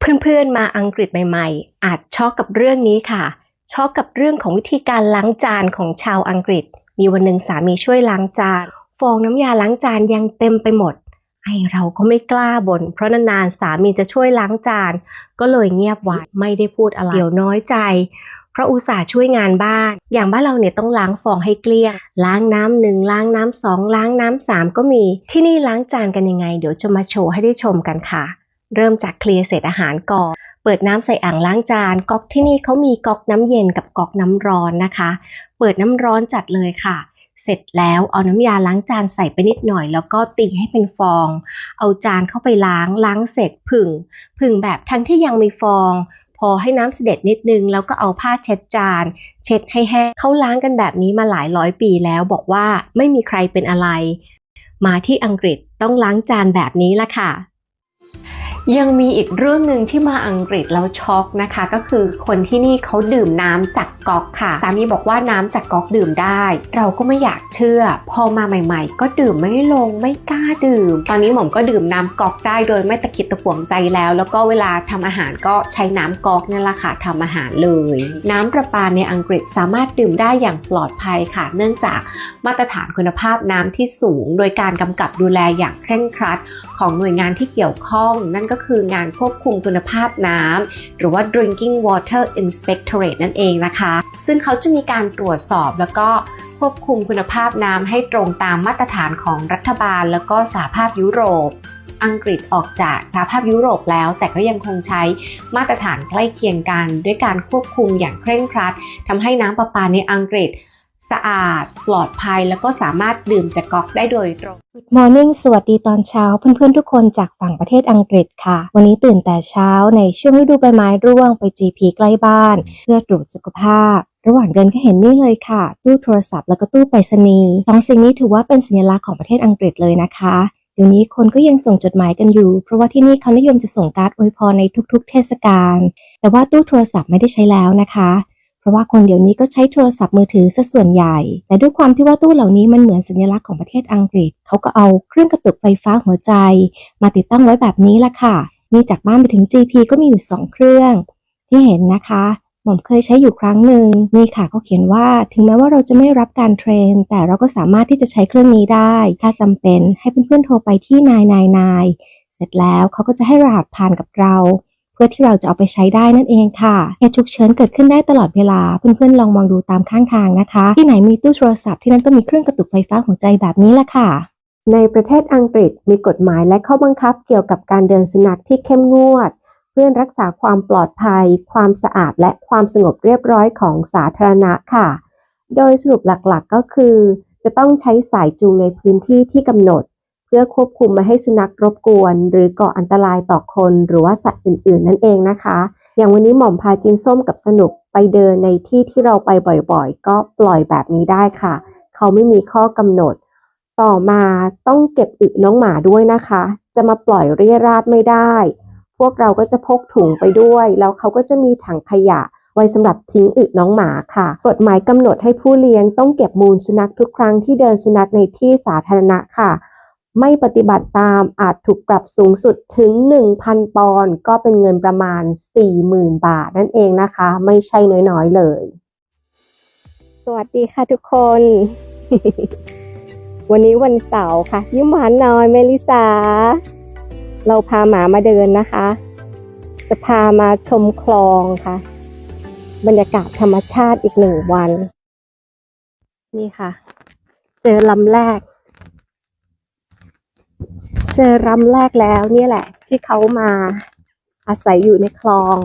เพื่อนๆมาอังกฤษใหม่ๆ อาจช็อกกับเรื่องนี้ค่ะ ช็อกกับเรื่องของวิธีการล้างจานของชาวอังกฤษ มีวันหนึ่งสามีช่วยล้างจาน ฟองน้ำยาล้างจานยังเต็มไปหมด ไอเราก็ไม่กล้าบน่นเพราะนานๆสามีจะช่วยล้างจาน ก็เลยเงียบไว้ไม่ได้พูดอะไรเดี๋ยวน้อยใจ เพราะอุตส่าห์ช่วยงานบ้าน อย่างบ้านเราเนี่ยต้องล้างฟองให้เกลี้ยง ล้างน้ำหนึ่งล้างน้ำสองล้างน้ำสามก็มี ที่นี่ล้างจานกันยังไง เดี๋ยวจะมาโชว์ให้ได้ชมกันค่ะ เริ่มจากเคลียร์เศษอาหารก่อน เปิดน้ำใส่อ่างล้างจาน ก๊อกที่นี่เขามีก๊อกน้ำเย็นกับก๊อกน้ำร้อนนะคะ เปิดน้ำร้อนจัดเลยค่ะ เสร็จแล้วเอาน้ำยาล้างจานใส่ไปนิดหน่อย แล้วก็ตีให้เป็นฟอง เอาจานเข้าไปล้าง ล้างเสร็จผึ่ง ผึ่งแบบทั้งที่ยังมีฟอง พอให้น้ำเสด็จนิดนึง แล้วก็เอาผ้าเช็ดจาน เช็ดให้แห้งเขาล้างกันแบบนี้มาหลายร้อยปีแล้ว บอกว่าไม่มีใครเป็นอะไร มาที่อังกฤษต้องล้างจานแบบนี้ละค่ะ ยังมีอีกเรื่องหนึ่งที่มาอังกฤษแล้วช็อกนะคะ ก็คือคนที่นี่เขาดื่มน้ำจากก๊อกค่ะ สามีบอกว่าน้ำจากก๊อกดื่มได้ เราก็ไม่อยากเชื่อ พอมาใหม่ ๆ ก็ดื่มไม่ลงไม่กล้าดื่ม ตอนนี้หม่อมก็ดื่มน้ำก๊อกได้โดยไม่ตะกิดตะขวงใจแล้ว แล้วก็เวลาทำอาหารก็ใช้น้ำก๊อกนี่แหละค่ะทำอาหารเลย น้ำประปาในอังกฤษสามารถดื่มได้อย่างปลอดภัยค่ะ เนื่องจากมาตรฐานคุณภาพน้ำที่สูง โดยการกำกับดูแลอย่างเคร่งครัด ของหน่วยงานที่เกี่ยวข้องนั่นก็คืองานควบคุมคุณภาพน้ำหรือว่า Drinking Water Inspectorate นั่นเองนะคะ ซึ่งเขาจะมีการตรวจสอบแล้วก็ควบคุมคุณภาพน้ำให้ตรงตามมาตรฐานของรัฐบาล แล้วก็สหภาพยุโรป อังกฤษออกจากสหภาพยุโรปแล้ว แต่ก็ยังคงใช้มาตรฐานใกล้เคียงกัน ด้วยการควบคุมอย่างเคร่งครัดทำให้น้ำประปาในอังกฤษ สะอาด ปลอดภัย แล้วก็สามารถดื่มจากก๊อกได้โดยตรง Good Morning สวัสดีตอนเช้าเพื่อนๆทุกคนจากฝั่งประเทศอังกฤษค่ะ วันนี้ตื่นแต่เช้าในช่วงฤดูใบไม้ร่วงไป GP ใกล้บ้าน เพื่อตรวจสุขภาพ ระหว่างเดินก็เห็นนี่เลยค่ะ ตู้โทรศัพท์แล้วก็ตู้ไปรษณีย์สองสิ่งนี้ถือว่าเป็นสัญลักษณ์ของประเทศอังกฤษเลยนะคะเดี๋ยวนี้คนก็ยังส่งจดหมายกันอยู่ เพราะว่าที่นี่เขานิยมจะส่งการ์ดอวยพรในทุกๆ เทศกาลแต่ว่าตู้โทรศัพท์ไม่ได้ใช้แล้วนะคะ เพราะว่าคนเดี๋ยวนี้ก็ใช้โทรศัพท์มือถือซะส่วนใหญ่ แต่ด้วยความที่ว่าตู้เหล่านี้มันเหมือนสัญลักษณ์ของประเทศอังกฤษ เขาก็เอาเครื่องกระตุกไฟฟ้าหัวใจ มาติดตั้งไว้แบบนี้ละค่ะ มีจากบ้านไปถึง GP ก็มีอยู่ 2 เครื่อง ที่เห็นนะคะหม่อมเคยใช้อยู่ครั้งหนึ่งนี่ค่ะเขาเขียนว่า ถึงแม้ว่าเราจะไม่รับการเทรน แต่เราก็สามารถที่จะใช้เครื่องนี้ได้ ถ้าจำเป็นให้เพื่อนๆโทรไปที่นายนายนายเสร็จแล้วเขาก็จะให้รหัสผ่านกับเรา พื่อที่เราจะเอาไปใช้ได้นั่นเองค่ะเหตุฉุกเฉินเกิดขึ้นได้ตลอดเวลา เพื่อนๆลองมองดูตามข้างทางนะคะ ที่ไหนมีตู้โทรศัพท์ที่นั่นก็มีเครื่องกระตุกไฟฟ้าหัวใจแบบนี้แหละค่ะ ในประเทศอังกฤษมีกฎหมายและข้อบังคับเกี่ยวกับการเดินสุนัขที่เข้มงวด เพื่อรักษาความปลอดภัย ความสะอาดและความสงบเรียบร้อยของสาธารณะค่ะ โดยสรุปหลักๆก็คือ จะต้องใช้สายจูงในพื้นที่ที่กำหนด พื่อควบคุมไม่ให้สุนัขรบกวน หรือก่ออันตรายต่อคนหรือว่าสัตว์อื่น ๆ นั่นเองนะคะ อย่างวันนี้หม่อมพาจินส้มกับสนุกไปเดินในที่ที่เราไปบ่อยๆ ก็ปล่อยแบบนี้ได้ค่ะ เขาไม่มีข้อกำหนด ต่อมาต้องเก็บอึน้องหมาด้วยนะคะ จะมาปล่อยเรียราดไม่ได้ พวกเราก็จะพกถุงไปด้วย แล้วเขาก็จะมีถังขยะไว้สำหรับทิ้งอึน้องหมาค่ะ กฎหมายกำหนดให้ผู้เลี้ยงต้องเก็บมูลสุนัขทุกครั้งที่เดินสุนัขในที่สาธารณะค่ะ ไม่ปฏิบัติตามอาจถูกปรับสูงสุดถึง 1,000 ปอนด์ก็เป็นเงินประมาณ 40,000 บาทนั่นเองนะคะ ไม่ใช่น้อยๆเลย สวัสดีค่ะทุกคน วันนี้วันเสาร์ค่ะ ยิ้มหวานน่อยเมลิสาเราพาหมามาเดินนะคะ จะพามาชมคลองค่ะ บรรยากาศธรรมชาติอีกหนึ่งวัน นี่ค่ะ เจอลำแรก เจอลำแรกแล้วเนี่ยแหละ ที่เขามาอาศัยอยู่ในคลอง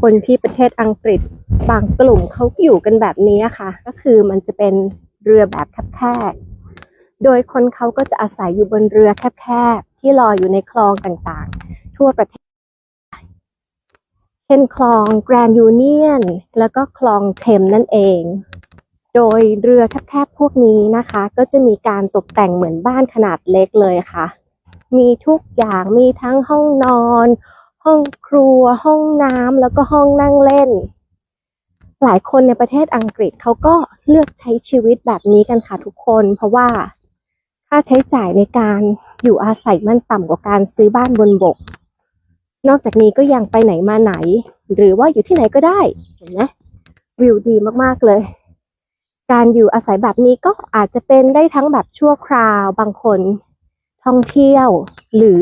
คนที่ประเทศอังกฤษบางกลุ่มเขาอยู่กันแบบนี้ค่ะ ก็คือมันจะเป็นเรือแบบแคบๆ โดยคนเขาก็จะอาศัยอยู่บนเรือแคบๆ ที่ลอยอยู่ในคลองต่างๆ ทั่วประเทศ เช่นคลองแกรนยูเนียน แล้วก็คลองเทมนั่นเอง โดยเรือแคบๆพวกนี้นะคะ ก็จะมีการตกแต่งเหมือนบ้านขนาดเล็กเลยค่ะ มีทุกอย่างมีทั้งห้องนอน ห้องครัว ห้องน้ำแล้วก็ห้องนั่งเล่น หลายคนในประเทศอังกฤษเขาก็เลือกใช้ชีวิตแบบนี้กันค่ะทุกคน เพราะว่าค่าใช้จ่ายในการอยู่อาศัยมันต่ำกว่าการซื้อบ้านบนบก นอกจากนี้ก็ยังไปไหนมาไหน หรือว่าอยู่ที่ไหนก็ได้เห็นไหมวิวดีมากๆเลย การอยู่อาศัยแบบนี้ก็อาจจะเป็นได้ทั้งแบบชั่วคราว บางคนท่องเที่ยว หรือ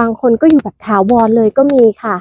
บางคนก็อยู่แบบถาวรเลยก็มีค่ะ